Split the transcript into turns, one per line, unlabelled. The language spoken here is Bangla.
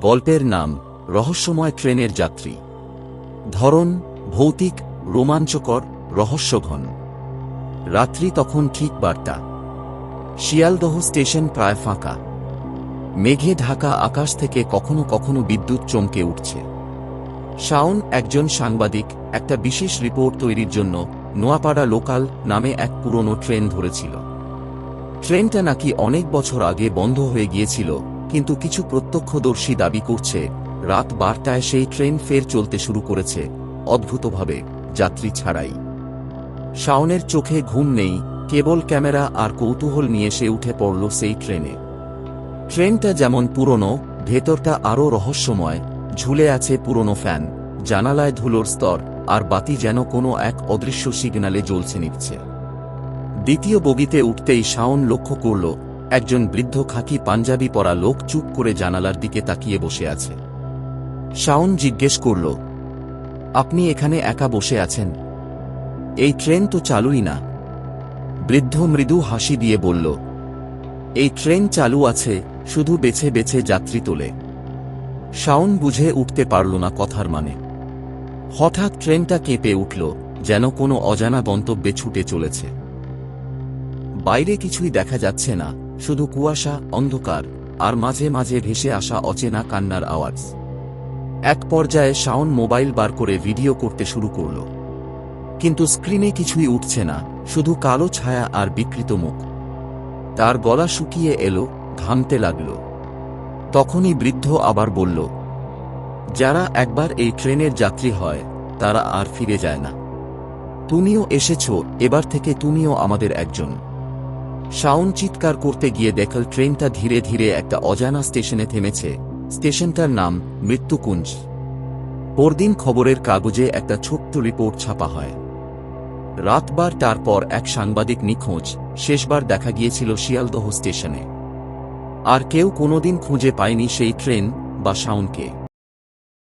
গল্পের নাম রহস্যময় ট্রেনের যাত্রী। ধরন, ভৌতিক, রোমাঞ্চকর, রহস্যঘন। রাত্রি তখন ঠিক বার্তা শিয়ালদহ স্টেশন প্রায় ফাঁকা। মেঘে ঢাকা আকাশ থেকে কখনো কখনো বিদ্যুৎ চমকে উঠছে। শাওন একজন সাংবাদিক, একটা বিশেষ রিপোর্ট তৈরির জন্য নোয়াপাড়া লোকাল নামে এক পুরনো ট্রেন ধরেছিল। ট্রেনটা নাকি অনেক বছর আগে বন্ধ হয়ে গিয়েছিল কিন্তু কিছু প্রত্যক্ষদর্শী দাবি করছে, রাত বারটায় সেই ট্রেন ফের চলতে শুরু করেছে, অদ্ভুতভাবে, যাত্রী ছাড়াই। শাওনের চোখে ঘুম নেই, কেবল ক্যামেরা আর কৌতূহল নিয়ে সে উঠে পড়ল সেই ট্রেনে। ট্রেনটা যেমন পুরনো, ভেতরটা আরও রহস্যময়, ঝুলে আছে পুরনো ফ্যান, জানালায় ধুলোর স্তর, আর বাতি যেন কোনো এক অদৃশ্য সিগনালে জ্বলছে নিচ্ছে দ্বিতীয় বগিতে উঠতেই শাওন লক্ষ্য করল একজন বৃদ্ধ খাকি পাঞ্জাবি পরা লোক চুপ করে জানালার দিকে তাকিয়ে বসে আছে। শাওন জিজ্ঞেস করল, আপনি এখানে একা বসে আছেন? এই ট্রেন তো চালুই না। বৃদ্ধ মৃদু হাসি দিয়ে বলল, এই ট্রেন চালু আছে, শুধু বেছে বেছে যাত্রী তোলে। শাওন বুঝে উঠতে পারল না কথার মানে। হঠাৎ ট্রেনটা কেঁপে উঠল, যেন কোনো অজানা গন্তব্যে ছুটে চলেছে। বাইরে কিছুই দেখা যাচ্ছে না। শুধু কুয়াশা, অন্ধকার, আর মাঝে মাঝে ভেসে আসা অচেনা কান্নার আওয়াজ। এক পর্যায়ে শাওন মোবাইল বার করে ভিডিও করতে শুরু করল। কিন্তু স্ক্রিনে কিছুই উঠছে না, শুধু কালো ছায়া আর বিকৃত মুখ। তার গলা শুকিয়ে এলো, ঘামতে লাগল। তখনই বৃদ্ধ আবার বলল, যারা একবার এই ট্রেনের যাত্রী হয়, তারা আর ফিরে যায় না। তুমিও এসেছ, এবার থেকে তুমিও আমাদের একজন। শাওন চিৎকার করতে গিয়ে দেখল ট্রেনটা ধীরে ধীরে একটা অজানা স্টেশনে থেমেছে। স্টেশনটার নাম মৃত্যুকুঞ্জ। পরদিন খবরের কাগজে একটা ছোট্ট রিপোর্ট ছাপা হয়। রাতবার তারপর এক সাংবাদিক নিখোঁজ, শেষবার দেখা গিয়েছিল শিয়ালদহ স্টেশনে। আর কেউ কোনোদিন খুঁজে পায়নি সেই ট্রেন বা শাওনকে।